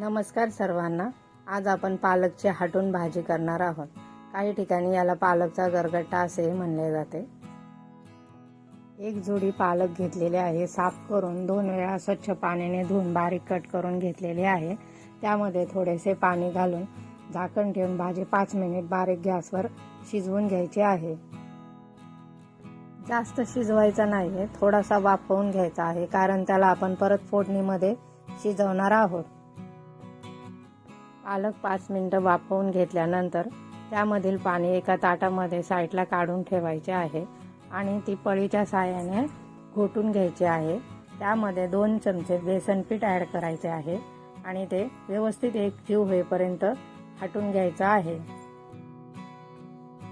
नमस्कार सर्वांना. आज आपण पालकची हाटून भाजी करणार आहोत. काही ठिकाणी याला पालकचा गरगट्टा असेही म्हणले जाते. एक जोडी पालक घेतलेले आहे. साफ करून दोन वेळा स्वच्छ पाण्याने धुवून बारीक कट करून घेतलेले आहे. त्यामध्ये थोडेसे पाणी घालून झाकण ठेवून भाजी पाच मिनिट बारीक गॅसवर शिजवून घ्यायची आहे. जास्त शिजवायचा आहे थोडासा वाफवून घ्यायचा आहे. कारण त्याला आपण परत फोडणीमध्ये शिजवणार आहोत. पालक पाच मिनटं वाफवून घेतल्यानंतर त्यामधील पाणी एका ताटामध्ये साईडला काढून ठेवायचे आहे आणि ती पळीच्या साह्याने घोटून घ्यायची आहे. त्यामध्ये दोन चमचे बेसन पीठ ॲड करायचे आहे आणि ते व्यवस्थित एक जीव होईपर्यंत हाटून घ्यायचं आहे.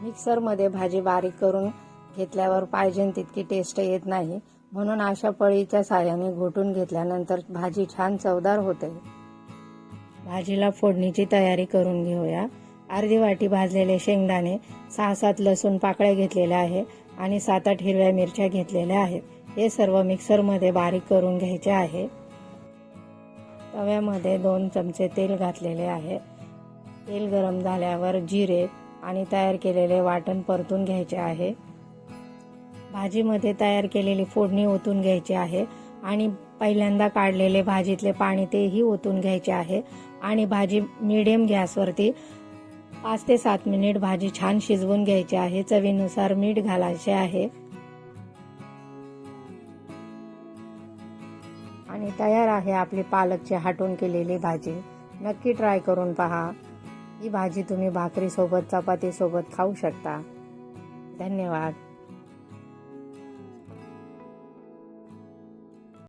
मिक्सरमध्ये भाजी बारीक करून घेतल्यावर पाहिजे तितकी टेस्ट येत नाही म्हणून अशा पळीच्या साहाय्याने घोटून घेतल्यानंतर भाजी छान चवदार होते. भाजीला फोडणीची तयारी करून घेऊया. अर्धी वाटी भाजलेले शेंगदाणे सहा सात लसूण पाकळ्या घेतलेल्या आहे आणि सात आठ हिरव्या मिरच्या घेतलेल्या आहेत. हे सर्व मिक्सरमध्ये बारीक करून घ्यायचे आहे. तव्यामध्ये दोन चमचे तेल घातलेले आहे. तेल गरम झाल्यावर जिरे आणि तयार केलेले वाटण परतून घ्यायचे आहे. भाजीमध्ये तयार केलेली फोडणी ओतून घ्यायची आहे आणि पहिल्यांदा काढलेले भाजीतले पाणी तेही ओतून घ्यायचे आहे. आणि भाजी मिडियम गॅसवरती पाच ते सात मिनिट भाजी छान शिजवून घ्यायची आहे. चवीनुसार मीठ घालायचे आहे. आणि तयार आहे आपली पालकची हाटून केलेली भाजी. नक्की ट्राय करून पहा. ही भाजी तुम्ही भाकरीसोबत चपातीसोबत खाऊ शकता. धन्यवाद.